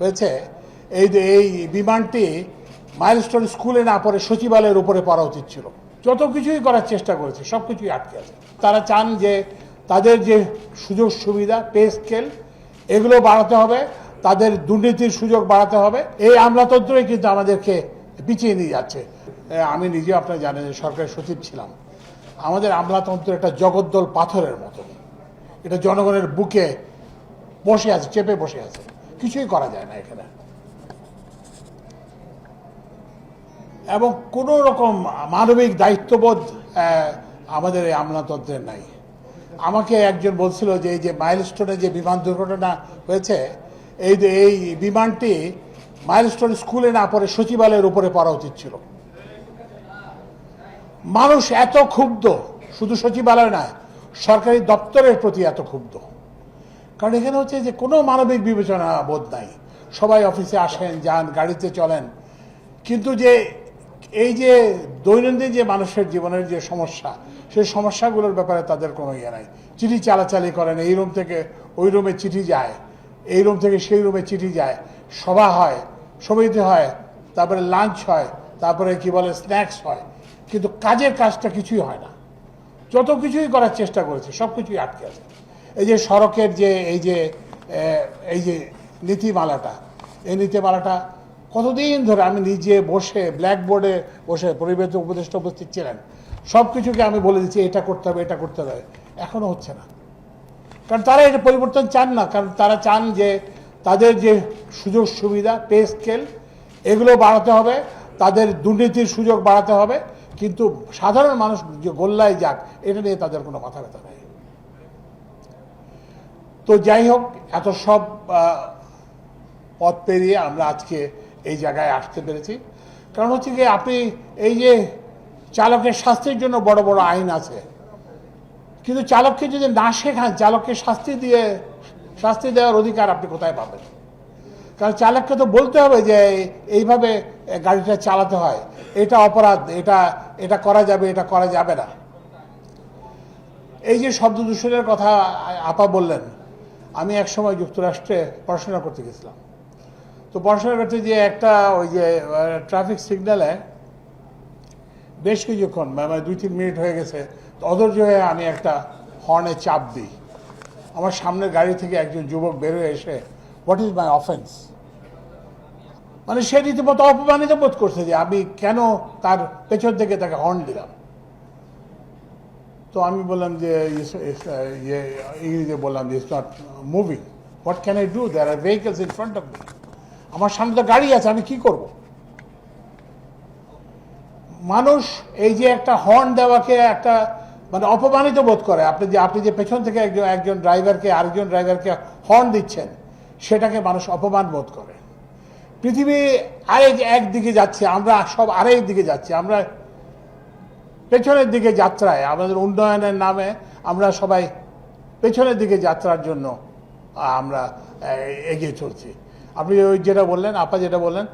হয়েছে। এই যে এই বিমানটি মাইলস্টোন স্কুলে না পড়ে, সচিবালয়ের উপরে পড়া উচিত ছিল। যত কিছুই করার চেষ্টা করেছে, সব কিছুই আটকে আছে। তারা চান যে তাদের যে সুযোগ সুবিধা, পে স্কেল, এগুলো বাড়াতে হবে, তাদের দুর্নীতির সুযোগ বাড়াতে হবে। এই আমলাতন্ত্রই কিন্তু আমাদেরকে পিছিয়ে নিয়ে যাচ্ছে। আমি নিজে আপনারা জানেন যে সরকারের সচিব ছিলাম। আমাদের আমলাতন্ত্র একটা জগদ্দল পাথরের মতো এটা জনগণের বুকে বসে আছে, চেপে বসে আছে। কিছুই করা যায় না এখানে। এবং কোনো রকম মানবিক দায়িত্ববোধ আমাদের এই আমলাতন্ত্রের নাই। আমাকে একজন বলছিল যে, এই যে মাইলস্টোনে যে বিমান দুর্ঘটনা হয়েছে, এই এই বিমানটি মাইলস্টোন স্কুলে না পড়ে সচিবালয়ের উপরে পড়া উচিত ছিল। মানুষ এত ক্ষুব্ধ, শুধু সচিবালয় নয়, সরকারি দপ্তরের প্রতি এত ক্ষুব্ধ। কারণ এখানে হচ্ছে যে কোনো মানবিক বিবেচনা বোধ নাই। সবাই অফিসে আসেন, যান, গাড়িতে চলেন। কিন্তু যে এই যে দৈনন্দিন যে মানুষের জীবনের যে সমস্যা, সেই সমস্যাগুলোর ব্যাপারে তাদের কোনো ইয়ে নাই। চিঠি চালাচালি করেন, এই রুম থেকে ওই রুমে চিঠি যায়, এই রুম থেকে সেই রুমে চিঠি যায়। সভা হয়, সমিতি হয়, তারপরে লাঞ্চ হয়, তারপরে কি বলে, স্ন্যাক্স হয়। কিন্তু কাজের কাজটা কিছুই হয় না। যত কিছুই করার চেষ্টা করেছে সব কিছুই আটকে আছে। এই যে সড়কের যে এই যে এই যে নীতিমালাটা, এই নীতিমালাটা কতদিন ধরে আমি নিজে বসে ব্ল্যাকবোর্ডে বসে পরিবেশ উপদেষ্টা উপস্থিত ছিলেন সব কিছুকে আমি বলে দিচ্ছি, এটা করতে হবে, এটা করতে হবে, এখনও হচ্ছে না। কারণ তারা এটা পরিবর্তন চান না, কারণ তারা চান যে তাদের যে সুযোগ সুবিধা, পে স্কেল, এগুলো বাড়াতে হবে, তাদের দুর্নীতির সুযোগ বাড়াতে হবে, কিন্তু সাধারণ মানুষ যে গোল্লায় যাক, এটা নিয়ে তাদের কোনো মাথা ব্যথা নেই। তো যাই হোক এত সব পথ পেরিয়ে আমরা আজকে এই জায়গায় আসতে পেরেছি। কারণ হচ্ছে কি, আপনি এই যে চালকের শাস্তির জন্য বড় বড় আইন আছে, কিন্তু চালককে যদি না শেখান, চালককে শাস্তি দিয়ে, শাস্তি দেওয়ার অধিকার আপনি কোথায় পাবেন? কারণ চালককে তো বলতে হবে যে, এইভাবে গাড়িটা চালাতে হয়, এটা অপরাধ, এটা এটা করা যাবে, এটা করা যাবে না। এই যে শব্দ দূষণের কথা আপা বললেন আমি এক সময় যুক্তরাষ্ট্রে পড়াশোনা করতে গেছিলাম। তো পড়াশোনা করতে গিয়ে একটা ওই যে ট্রাফিক সিগন্যালে বেশ কিছুক্ষণ মানে দুই তিন মিনিট হয়ে গেছে, তো অধৈর্য হয়ে আমি একটা হর্নে চাপ দিই। আমার সামনের গাড়ি থেকে একজন যুবক বেরোয় এসে হোয়াট ইজ মাই অফেন্স মানে সে রীতিমতো অপমানিত বোধ করছে যে আমি কেন তার পেছন থেকে তাকে হর্ন দিলাম। তো আমি বললাম যে ইয়ে ইংরেজিতে বললাম যে it's not moving what can I do there are vehicles in front of me আমার সামনে তো গাড়ি আছে, আমি কি করব? মানুষ এই যে একটা হর্ন দেওয়াকে একটা মানে অপমানিত বোধ করে। আপনি যে আপনি যে পেছন থেকে একজন একজন ড্রাইভারকে আরেকজন ড্রাইভারকে হর্ন দিচ্ছেন, সেটাকে মানুষ অপমান বোধ করে। পৃথিবী আরেক, একদিকে যাচ্ছে, আমরা সব আরেক দিকে যাচ্ছি। আমরা পেছনের দিকে যাত্রায়, আমাদের উন্নয়নের নামে আমরা সবাই পেছনের দিকে যাত্রার জন্য আমরা এগিয়ে চলছি। আপনি ওই যেটা বললেন, আপা যেটা বললেন